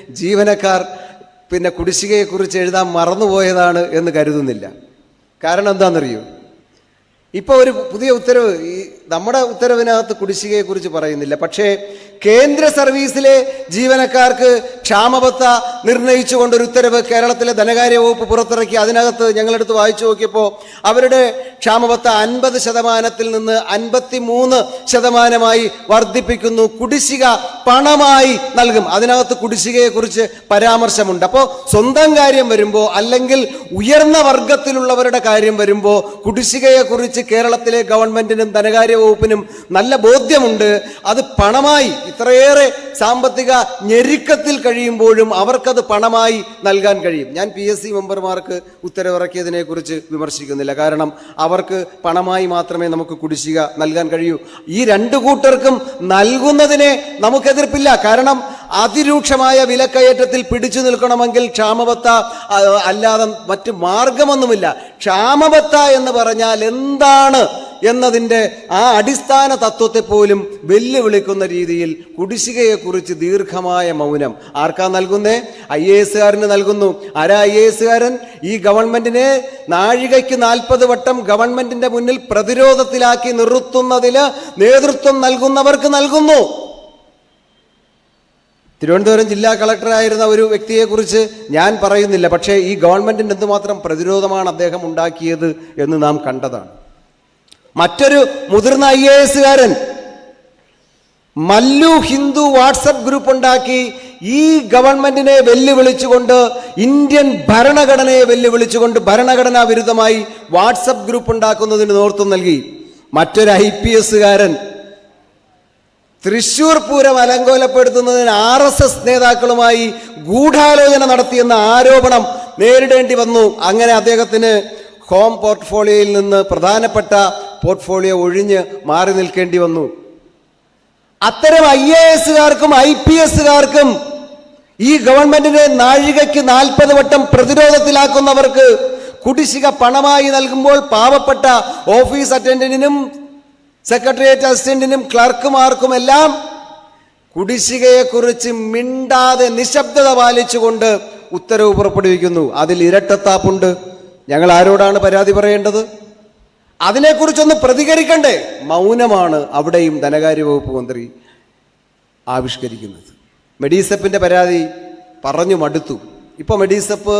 ജീവനക്കാർ പിന്നെ കുടിശ്ശികയെക്കുറിച്ച് എഴുതാൻ മറന്നുപോയതാണ് എന്ന് കരുതുന്നില്ല. കാരണം എന്താണെന്നറിയോ? ഇപ്പോൾ ഒരു പുതിയ ഉത്തരവ് ഈ നമ്മുടെ ഉത്തരവിനകത്ത് കുടിശ്ശികയെക്കുറിച്ച് പറയുന്നില്ല. പക്ഷേ കേന്ദ്ര സർവീസിലെ ജീവനക്കാർക്ക് ക്ഷാമബത്ത നിർണയിച്ചുകൊണ്ട് ഒരു ഉത്തരവ് കേരളത്തിലെ ധനകാര്യ വകുപ്പ് പുറത്തിറക്കി. അതിനകത്ത് ഞങ്ങളെടുത്ത് വായിച്ചു നോക്കിയപ്പോൾ അവരുടെ ക്ഷാമബത്ത അൻപത് ശതമാനത്തിൽ നിന്ന് അൻപത്തി മൂന്ന് ശതമാനമായി വർദ്ധിപ്പിക്കുന്നു. കുടിശ്ശിക പണമായി നൽകും. അതിനകത്ത് കുടിശ്ശികയെക്കുറിച്ച് പരാമർശമുണ്ട്. അപ്പോൾ സ്വന്തം കാര്യം വരുമ്പോൾ അല്ലെങ്കിൽ ഉയർന്ന വർഗത്തിലുള്ളവരുടെ കാര്യം വരുമ്പോൾ കുടിശ്ശികയെക്കുറിച്ച് കേരളത്തിലെ ഗവൺമെന്റിനും ധനകാര്യ വകുപ്പിനും നല്ല ബോധ്യമുണ്ട്. അത് പണമായി ഇത്രയേറെ സാമ്പത്തിക ഞെരുക്കത്തിൽ കഴിയുമ്പോഴും അവർക്കത് പണമായി നൽകാൻ കഴിയും. ഞാൻ പി എസ് സി മെമ്പർമാർക്ക് ഉത്തരവിറക്കിയതിനെ കുറിച്ച് വിമർശിക്കുന്നില്ല. കാരണം അവർക്ക് പണമായി മാത്രമേ നമുക്ക് കുടിശ്ശിക നൽകാൻ കഴിയൂ. ഈ രണ്ടു കൂട്ടർക്കും നൽകുന്നതിനെ നമുക്ക് എതിർപ്പില്ല കാരണം അതിരൂക്ഷമായ വിലക്കയറ്റത്തിൽ പിടിച്ചു നിൽക്കണമെങ്കിൽ ക്ഷാമബത്ത അല്ലാതെ മറ്റ് മാർഗമൊന്നുമില്ല. ക്ഷാമബത്ത എന്ന് പറഞ്ഞാൽ എന്താണ് എന്നതിന്റെ ആ അടിസ്ഥാന തത്വത്തെ പോലും വെല്ലുവിളിക്കുന്ന രീതിയിൽ കുടിശ്ശികയെക്കുറിച്ച് ദീർഘമായ മൗനം ആർക്കാ നൽകുന്നേ? ഐ എ എസുകാരന് നൽകുന്നു. ആരാ ഐ എ എസുകാരൻ ഈ ഗവൺമെന്റിനെ നാഴികയ്ക്ക് നാൽപ്പത് വട്ടം ഗവൺമെന്റിന്റെ മുന്നിൽ പ്രതിരോധത്തിലാക്കി നിർത്തുന്നതിന് നേതൃത്വം നൽകുന്നവർക്ക് നൽകുന്നു. തിരുവനന്തപുരം ജില്ലാ കളക്ടറായിരുന്ന ഒരു വ്യക്തിയെക്കുറിച്ച് ഞാൻ പറയുന്നില്ല. പക്ഷേ ഈ ഗവൺമെന്റിന് എന്തുമാത്രം പ്രതിരോധമാണ് അദ്ദേഹം ഉണ്ടാക്കിയത് എന്ന് നാം കണ്ടതാണ്. മറ്റൊരു മുതിർന്ന ഐ എ എസുകാരൻ മല്ലു ഹിന്ദു വാട്സപ്പ് ഗ്രൂപ്പ് ഉണ്ടാക്കി ഈ ഗവൺമെന്റിനെ വെല്ലുവിളിച്ചുകൊണ്ട് ഇന്ത്യൻ ഭരണഘടനയെ വെല്ലുവിളിച്ചുകൊണ്ട് ഭരണഘടനാ വിരുദ്ധമായി വാട്സപ്പ് ഗ്രൂപ്പ് ഉണ്ടാക്കുന്നതിന് നേതൃത്വം നൽകി. മറ്റൊരു ഐ പി എസുകാരൻ തൃശൂർ പൂരം അലങ്കോലപ്പെടുത്തുന്നതിന് ആർ എസ് എസ് നേതാക്കളുമായി ഗൂഢാലോചന നടത്തിയെന്ന ആരോപണം നേരിടേണ്ടി വന്നു. അങ്ങനെ അദ്ദേഹത്തിന് ഹോം പോർട്ട്ഫോളിയോയിൽ നിന്ന് പ്രധാനപ്പെട്ട പോർട്ട്ഫോളിയോ ഒഴിഞ്ഞ് മാറി നിൽക്കേണ്ടി വന്നു. അത്തരം ഐ എ എസുകാർക്കും ഐ പി എസുകാർക്കും ഈ ഗവൺമെന്റിനെ നാഴികയ്ക്ക് നാൽപ്പത് വട്ടം പ്രതിരോധത്തിലാക്കുന്നവർക്ക് കുടിശ്ശിക പണമായി നൽകുമ്പോൾ പാവപ്പെട്ട ഓഫീസ് അറ്റൻഡന്റിനും സെക്രട്ടേറിയറ്റ് അസിസ്റ്റന്റിനും ക്ലർക്കുമാർക്കും എല്ലാം കുടിശ്ശികയെക്കുറിച്ച് മിണ്ടാതെ നിശബ്ദത പാലിച്ചുകൊണ്ട് ഉത്തരവ് പുറപ്പെടുവിക്കുന്നു. അതിൽ ഇരട്ടത്താപ്പുണ്ട്. ഞങ്ങൾ ആരോടാണ് പരാതി പറയേണ്ടത്? അതിനെക്കുറിച്ചൊന്ന് പ്രതികരിക്കണ്ടേ? മൗനമാണ് അവിടെയും ധനകാര്യ വകുപ്പ് മന്ത്രി ആവിഷ്കരിക്കുന്നത്. മെഡീസെപ്പിന്റെ പരാതി പറഞ്ഞു മടുത്തു. ഇപ്പോൾ മെഡീസപ്പ്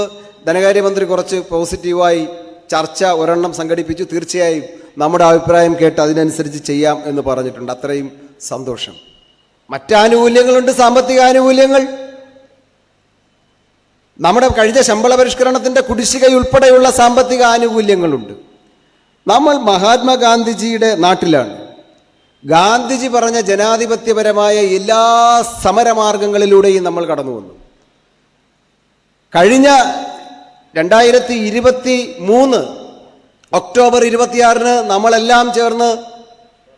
ധനകാര്യമന്ത്രി കുറച്ച് പോസിറ്റീവായി ചർച്ച ഒരെണ്ണം സംഘടിപ്പിച്ചു. തീർച്ചയായും നമ്മുടെ അഭിപ്രായം കേട്ട് അതിനനുസരിച്ച് ചെയ്യാം എന്ന് പറഞ്ഞിട്ടുണ്ട്. അത്രയും സന്തോഷം. മറ്റാനുകൂല്യങ്ങളുണ്ട് സാമ്പത്തിക ആനുകൂല്യങ്ങൾ നമ്മുടെ കഴിഞ്ഞ ശമ്പള പരിഷ്കരണത്തിന്റെ കുടിശ്ശികയുൾപ്പെടെയുള്ള സാമ്പത്തിക ആനുകൂല്യങ്ങളുണ്ട് നമ്മൾ മഹാത്മാഗാന്ധിജിയുടെ നാട്ടിലാണ്. ഗാന്ധിജി പറഞ്ഞ ജനാധിപത്യപരമായ എല്ലാ സമരമാർഗങ്ങളിലൂടെയും നമ്മൾ കടന്നു വന്നു. കഴിഞ്ഞ രണ്ടായിരത്തി ഇരുപത്തി മൂന്ന് ഒക്ടോബർ ഇരുപത്തിയാറിന് നമ്മളെല്ലാം ചേർന്ന്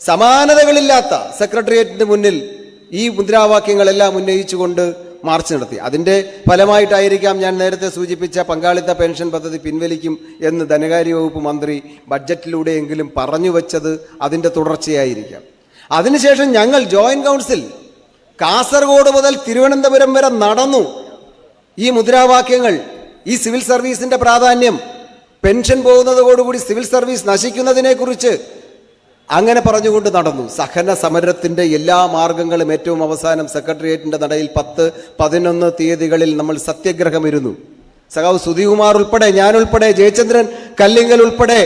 സമാനതകളില്ലാത്ത സെക്രട്ടേറിയറ്റിന് മുന്നിൽ ഈ മുദ്രാവാക്യങ്ങളെല്ലാം ഉന്നയിച്ചുകൊണ്ട് മാർച്ച് നടത്തി. അതിന്റെ ഫലമായിട്ടായിരിക്കാം ഞാൻ നേരത്തെ സൂചിപ്പിച്ച പങ്കാളിത്ത പെൻഷൻ പദ്ധതി പിൻവലിക്കും എന്ന് ധനകാര്യ വകുപ്പ് മന്ത്രി ബഡ്ജറ്റിലൂടെയെങ്കിലും പറഞ്ഞു വച്ചത് അതിന്റെ തുടർച്ചയായിരിക്കാം. അതിനുശേഷം ഞങ്ങൾ ജോയിന്റ് കൗൺസിൽ കാസർഗോഡ് മുതൽ തിരുവനന്തപുരം വരെ നടന്നു. ഈ മുദ്രാവാക്യങ്ങൾ ഈ സിവിൽ സർവീസിന്റെ പ്രാധാന്യം പെൻഷൻ പോകുന്നതോടുകൂടി സിവിൽ സർവീസ് നശിക്കുന്നതിനെക്കുറിച്ച് അങ്ങനെ പറഞ്ഞുകൊണ്ട് നടന്നു. സഹന സമരത്തിന്റെ എല്ലാ മാർഗങ്ങളും ഏറ്റവും അവസാനം സെക്രട്ടേറിയറ്റിന്റെ നടയിൽ പത്ത് പതിനൊന്ന് തീയതികളിൽ നമ്മൾ സത്യഗ്രഹം ഇരുന്നു സഖാവ് സുധികുമാർ ഉൾപ്പെടെ ഞാൻ ഉൾപ്പെടെ ജയചന്ദ്രൻ കല്ലിങ്ങൽ ഉൾപ്പെടെ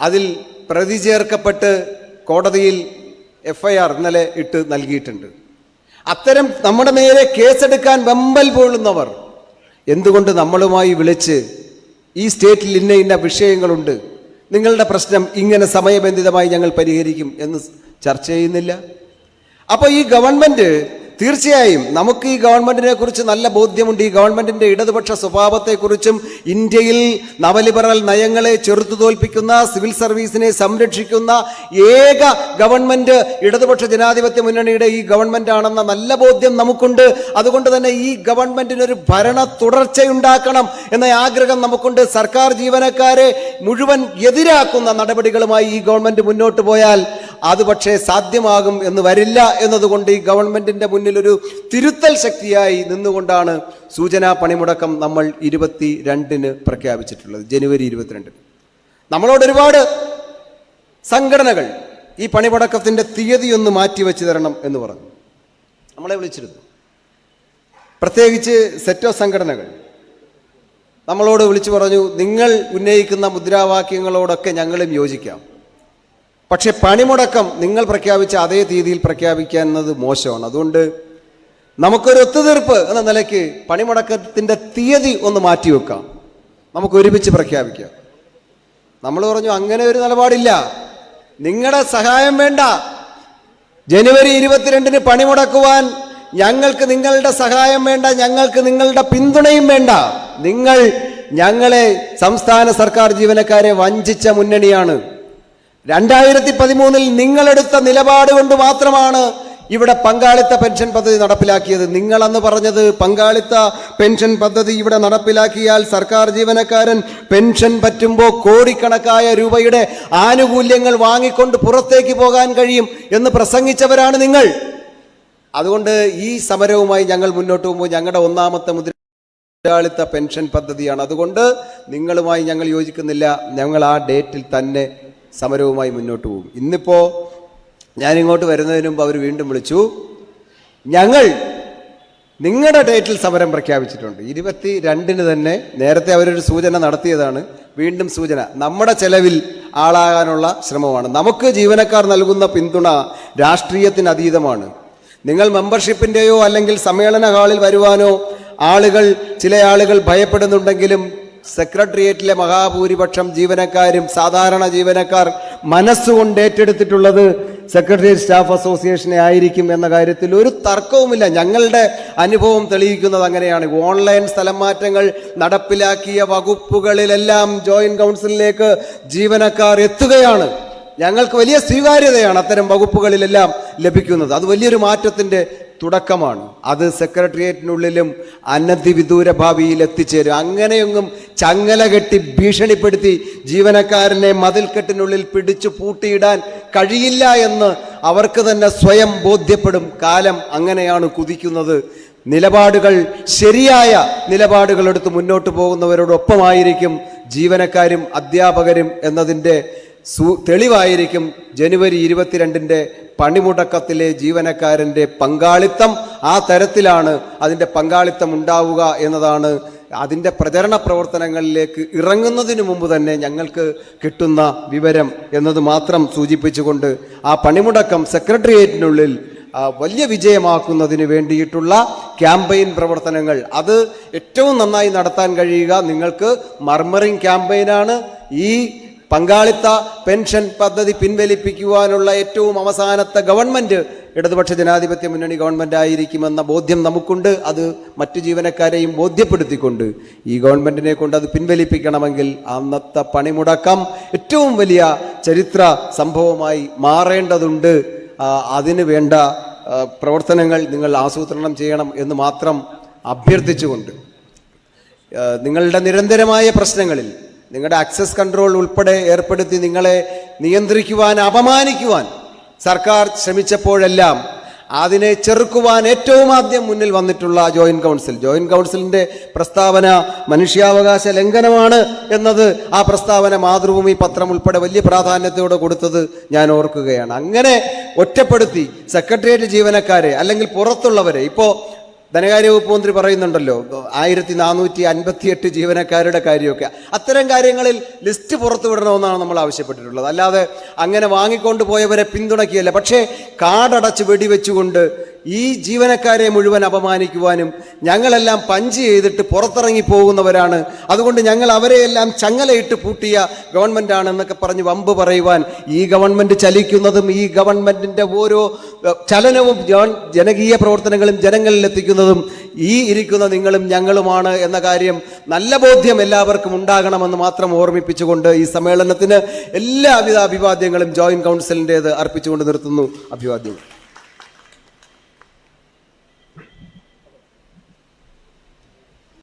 അതിൽ പ്രതി ചേർക്കപ്പെട്ട് കോടതിയിൽ എഫ് ഐ ആർ ഇന്നലെ ഇട്ട് നൽകിയിട്ടുണ്ട്. അത്തരം നമ്മുടെ നേരെ കേസെടുക്കാൻ വെമ്പൽ പോളുന്നവർ എന്തുകൊണ്ട് നമ്മളുമായി വിളിച്ച് ഈ സ്റ്റേറ്റിൽ ഇന്ന ഇന്ന വിഷയങ്ങളുണ്ട്? നിങ്ങളുടെ പ്രശ്നം ഇങ്ങനെ സമയബന്ധിതമായി ഞങ്ങൾ പരിഹരിക്കും എന്ന് ചർച്ച ചെയ്യുന്നില്ല. അപ്പോൾ ഈ ഗവൺമെന്റ് തീർച്ചയായും നമുക്ക് ഈ ഗവൺമെന്റിനെ കുറിച്ച് നല്ല ബോധ്യമുണ്ട്. ഈ ഗവൺമെന്റിന്റെ ഇടതുപക്ഷ സ്വഭാവത്തെക്കുറിച്ചും ഇന്ത്യയിൽ നവലിബറൽ നയങ്ങളെ ചെറുത്തു തോൽപ്പിക്കുന്ന സിവിൽ സർവീസിനെ സംരക്ഷിക്കുന്ന ഏക ഗവൺമെന്റ് ഇടതുപക്ഷ ജനാധിപത്യ മുന്നണിയുടെ ഈ ഗവൺമെന്റ് ആണെന്ന നല്ല ബോധ്യം നമുക്കുണ്ട്. അതുകൊണ്ട് തന്നെ ഈ ഗവൺമെന്റിനൊരു ഭരണ തുടർച്ചയുണ്ടാക്കണം എന്ന ആഗ്രഹം നമുക്കുണ്ട്. സർക്കാർ ജീവനക്കാരെ മുഴുവൻ എതിരാക്കുന്ന നടപടികളുമായി ഈ ഗവൺമെന്റ് മുന്നോട്ട് പോയാൽ അത് പക്ഷേ സാധ്യമാകും എന്ന് വരില്ല എന്നതുകൊണ്ട് ഈ ഗവൺമെന്റിന്റെ മുന്നിൽ ഒരു തിരുത്തൽ ശക്തിയായി നിന്നുകൊണ്ടാണ് സൂചനാ പണിമുടക്കം നമ്മൾ ഇരുപത്തി രണ്ടിന് പ്രഖ്യാപിച്ചിട്ടുള്ളത് ജനുവരി ഇരുപത്തിരണ്ടിന്. നമ്മളോട് ഒരുപാട് സംഘടനകൾ ഈ പണിമുടക്കത്തിന്റെ തീയതി ഒന്ന് മാറ്റി വെച്ച് തരണം എന്ന് പറഞ്ഞു. നമ്മളെ വിളിച്ചിരുന്നു. പ്രത്യേകിച്ച് സെറ്റോ സംഘടനകൾ നമ്മളോട് വിളിച്ചു പറഞ്ഞു നിങ്ങൾ ഉന്നയിക്കുന്ന മുദ്രാവാക്യങ്ങളോടൊക്കെ ഞങ്ങളും യോജിക്കാം. പക്ഷെ പണിമുടക്കം നിങ്ങൾ പ്രഖ്യാപിച്ച അതേ തീയതിയിൽ പ്രഖ്യാപിക്കുന്നത് മോശമാണ്. അതുകൊണ്ട് നമുക്കൊരു ഒത്തുതീർപ്പ് എന്ന നിലയ്ക്ക് പണിമുടക്കത്തിന്റെ തീയതി ഒന്ന് മാറ്റിവെക്കാം നമുക്ക് ഒരുമിച്ച് പ്രഖ്യാപിക്കാം. നമ്മൾ പറഞ്ഞു അങ്ങനെ ഒരു നിലപാടില്ല. നിങ്ങളുടെ സഹായം വേണ്ട. ജനുവരി ഇരുപത്തിരണ്ടിന് പണിമുടക്കുവാൻ ഞങ്ങൾക്ക് നിങ്ങളുടെ സഹായം വേണ്ട ഞങ്ങൾക്ക് നിങ്ങളുടെ പിന്തുണയും വേണ്ട. നിങ്ങൾ ഞങ്ങളെ സംസ്ഥാന സർക്കാർ ജീവനക്കാരെ വഞ്ചിച്ച മുന്നണിയാണ്. രണ്ടായിരത്തി പതിമൂന്നിൽ നിങ്ങളെടുത്ത നിലപാട് കൊണ്ട് മാത്രമാണ് ഇവിടെ പങ്കാളിത്ത പെൻഷൻ പദ്ധതി നടപ്പിലാക്കിയത്. നിങ്ങളെന്ന് പറഞ്ഞത് പങ്കാളിത്ത പെൻഷൻ പദ്ധതി ഇവിടെ നടപ്പിലാക്കിയാൽ സർക്കാർ ജീവനക്കാരൻ പെൻഷൻ പറ്റുമ്പോൾ കോടിക്കണക്കായ രൂപയുടെ ആനുകൂല്യങ്ങൾ വാങ്ങിക്കൊണ്ട് പുറത്തേക്ക് പോകാൻ കഴിയും എന്ന് പ്രസംഗിച്ചവരാണ് നിങ്ങൾ. അതുകൊണ്ട് ഈ സമരവുമായി ഞങ്ങൾ മുന്നോട്ട് പോകുമ്പോൾ ഞങ്ങളുടെ ഒന്നാമത്തെ മുദ്ര മുതലാളിത്ത പെൻഷൻ പദ്ധതിയാണ്. അതുകൊണ്ട് നിങ്ങളുമായി ഞങ്ങൾ യോജിക്കുന്നില്ല. ഞങ്ങൾ ആ ഡേറ്റിൽ തന്നെ സമരവുമായി മുന്നോട്ട് പോകും. ഇന്നിപ്പോൾ ഞാനിങ്ങോട്ട് വരുന്നതിന് മുമ്പ് അവർ വീണ്ടും വിളിച്ചു. ഞങ്ങൾ നിങ്ങളുടെ ഡേറ്റിൽ സമരം പ്രഖ്യാപിച്ചിട്ടുണ്ട്. ഇരുപത്തി രണ്ടിന് തന്നെ നേരത്തെ അവരൊരു സൂചന നടത്തിയതാണ്. വീണ്ടും സൂചന. നമ്മുടെ ചെലവിൽ ആളാകാനുള്ള ശ്രമമാണ്. നമുക്ക് ജീവനക്കാർ നൽകുന്ന പിന്തുണ രാഷ്ട്രീയത്തിന് അതീതമാണ്. നിങ്ങൾ മെമ്പർഷിപ്പിന്റെയോ അല്ലെങ്കിൽ സമ്മേളന ഹാളിൽ വരുവാനോ ആളുകൾ ചില ആളുകൾ ഭയപ്പെടുന്നുണ്ടെങ്കിലും സെക്രട്ടേറിയറ്റിലെ മഹാഭൂരിപക്ഷം ജീവനക്കാരും സാധാരണ ജീവനക്കാർ മനസ്സുകൊണ്ട് ഏറ്റെടുത്തിട്ടുള്ളത് സെക്രട്ടേറിയറ്റ് സ്റ്റാഫ് അസോസിയേഷനെ ആയിരിക്കും എന്ന കാര്യത്തിൽ ഒരു തർക്കവുമില്ല. ഞങ്ങളുടെ അനുഭവം തെളിയിക്കുന്നത് അങ്ങനെയാണ്. ഓൺലൈൻ സ്ഥലം മാറ്റങ്ങൾ നടപ്പിലാക്കിയ വകുപ്പുകളിലെല്ലാം ജോയിന്റ് കൗൺസിലിലേക്ക് ജീവനക്കാർ എത്തുകയാണ്. ഞങ്ങൾക്ക് വലിയ സ്വീകാര്യതയാണ് അത്തരം വകുപ്പുകളിലെല്ലാം ലഭിക്കുന്നത്. അത് വലിയൊരു മാറ്റത്തിന്റെ തുടക്കമാണ്. അത് സെക്രട്ടേറിയറ്റിനുള്ളിലും അനധിവിദൂര ഭാവിയിൽ എത്തിച്ചേരും. അങ്ങനെയൊന്നും ചങ്ങല കെട്ടി ഭീഷണിപ്പെടുത്തി ജീവനക്കാരനെ മതിൽക്കെട്ടിനുള്ളിൽ പിടിച്ചു പൂട്ടിയിടാൻ കഴിയില്ല എന്ന് അവർക്ക് തന്നെ സ്വയം ബോധ്യപ്പെടും. കാലം അങ്ങനെയാണ് കുതിക്കുന്നത്. നിലപാടുകൾ ശരിയായ നിലപാടുകളെടുത്ത് മുന്നോട്ട് പോകുന്നവരോടൊപ്പമായിരിക്കും ജീവനക്കാരും അധ്യാപകരും എന്നതിന്റെ തെളിവായിരിക്കും ജനുവരി ഇരുപത്തിരണ്ടിന്റെ പണിമുടക്കത്തിലെ ജീവനക്കാരന്റെ പങ്കാളിത്തം. ആ തരത്തിലാണ് അതിന്റെ പങ്കാളിത്തം ഉണ്ടാവുക എന്നതാണ് അതിന്റെ പ്രചരണ പ്രവർത്തനങ്ങളിലേക്ക് ഇറങ്ങുന്നതിന് മുമ്പ് തന്നെ ഞങ്ങൾക്ക് കിട്ടുന്ന വിവരം എന്നത് മാത്രം സൂചിപ്പിച്ചുകൊണ്ട് ആ പണിമുടക്കം സെക്രട്ടേറിയറ്റിനുള്ളിൽ വലിയ വിജയമാക്കുന്നതിന് വേണ്ടിയിട്ടുള്ള ക്യാമ്പയിൻ പ്രവർത്തനങ്ങൾ. അത് ഏറ്റവും നന്നായി നടത്താൻ കഴിയുക. നിങ്ങൾക്ക് മർമറിങ് ക്യാമ്പയിനാണ്. ഈ പങ്കാളിത്ത പെൻഷൻ പദ്ധതി പിൻവലിപ്പിക്കുവാനുള്ള ഏറ്റവും അവസാനത്തെ ഗവൺമെന്റ് ഇടതുപക്ഷ ജനാധിപത്യ മുന്നണി ഗവൺമെന്റ് ആയിരിക്കുമെന്ന ബോധ്യം നമുക്കുണ്ട്. അത് മറ്റു ജീവനക്കാരെയും ബോധ്യപ്പെടുത്തിക്കൊണ്ട് ഈ ഗവൺമെന്റിനെ കൊണ്ട് അത് പിൻവലിപ്പിക്കണമെങ്കിൽ അന്നത്തെ പണിമുടക്കം ഏറ്റവും വലിയ ചരിത്ര സംഭവമായി മാറേണ്ടതുണ്ട്. അതിനു വേണ്ട പ്രവർത്തനങ്ങൾ നിങ്ങൾ ആസൂത്രണം ചെയ്യണം എന്ന് മാത്രം അഭ്യർത്ഥിച്ചുകൊണ്ട് നിങ്ങളുടെ നിരന്തരമായ പ്രശ്നങ്ങളിൽ നിങ്ങളുടെ ആക്സസ് കൺട്രോൾ ഉൾപ്പെടെ ഏർപ്പെടുത്തി നിങ്ങളെ നിയന്ത്രിക്കുവാൻ അപമാനിക്കുവാൻ സർക്കാർ ശ്രമിച്ചപ്പോഴെല്ലാം അതിനെ ചെറുക്കുവാൻ ഏറ്റവും ആദ്യം മുന്നിൽ വന്നിട്ടുള്ള ജോയിന്റ് കൗൺസിൽ ജോയിന്റ് കൗൺസിലിന്റെ പ്രസ്താവന മനുഷ്യാവകാശ ലംഘനമാണ് എന്നത് ആ പ്രസ്താവന മാതൃഭൂമി പത്രം ഉൾപ്പെടെ വലിയ പ്രാധാന്യത്തോടെ കൊടുത്തത് ഞാൻ ഓർക്കുകയാണ്. അങ്ങനെ ഒറ്റപ്പെടുത്തി സെക്രട്ടേറിയറ്റ് ജീവനക്കാരെ അല്ലെങ്കിൽ പുറത്തുള്ളവരെ ഇപ്പോൾ ധനകാര്യ വകുപ്പ് മന്ത്രി പറയുന്നുണ്ടല്ലോ ആയിരത്തി നാനൂറ്റി അൻപത്തിയെട്ട് ജീവനക്കാരുടെ കാര്യമൊക്കെ. അത്തരം കാര്യങ്ങളിൽ ലിസ്റ്റ് പുറത്തുവിടണമെന്നാണ് നമ്മൾ ആവശ്യപ്പെട്ടിട്ടുള്ളത്. അല്ലാതെ അങ്ങനെ വാങ്ങിക്കൊണ്ട് പോയവരെ പിന്തുണയ്ക്കുകയല്ല. പക്ഷേ കാർഡടച്ച് വെടിവെച്ചുകൊണ്ട് ഈ ജീവനക്കാരെ മുഴുവൻ അപമാനിക്കുവാനും ഞങ്ങളെല്ലാം പഞ്ച് ചെയ്തിട്ട് പുറത്തിറങ്ങി പോകുന്നവരാണ്. അതുകൊണ്ട് ഞങ്ങൾ അവരെയെല്ലാം ചങ്ങലയിട്ട് പൂട്ടിയ ഗവൺമെന്റാണ് എന്നൊക്കെ പറഞ്ഞ് വമ്പ് പറയുവാൻ ഈ ഗവൺമെന്റ് ചലിക്കുന്നതും ഈ ഗവൺമെന്റിന്റെ ഓരോ ചലനവും ജനകീയ പ്രവർത്തനങ്ങളും ജനങ്ങളിൽ എത്തിക്കുന്നതും ഈ ഇരിക്കുന്ന നിങ്ങളും ഞങ്ങളുമാണ് എന്ന കാര്യം നല്ല ബോധ്യം എല്ലാവർക്കും ഉണ്ടാകണമെന്ന് മാത്രം ഓർമ്മിപ്പിച്ചുകൊണ്ട് ഈ സമ്മേളനത്തിന് എല്ലാവിധ അഭിവാദ്യങ്ങളും ജോയിന്റ് കൗൺസിലിന്റേത് അർപ്പിച്ചുകൊണ്ട് നിർത്തുന്നു. അഭിവാദ്യങ്ങൾ.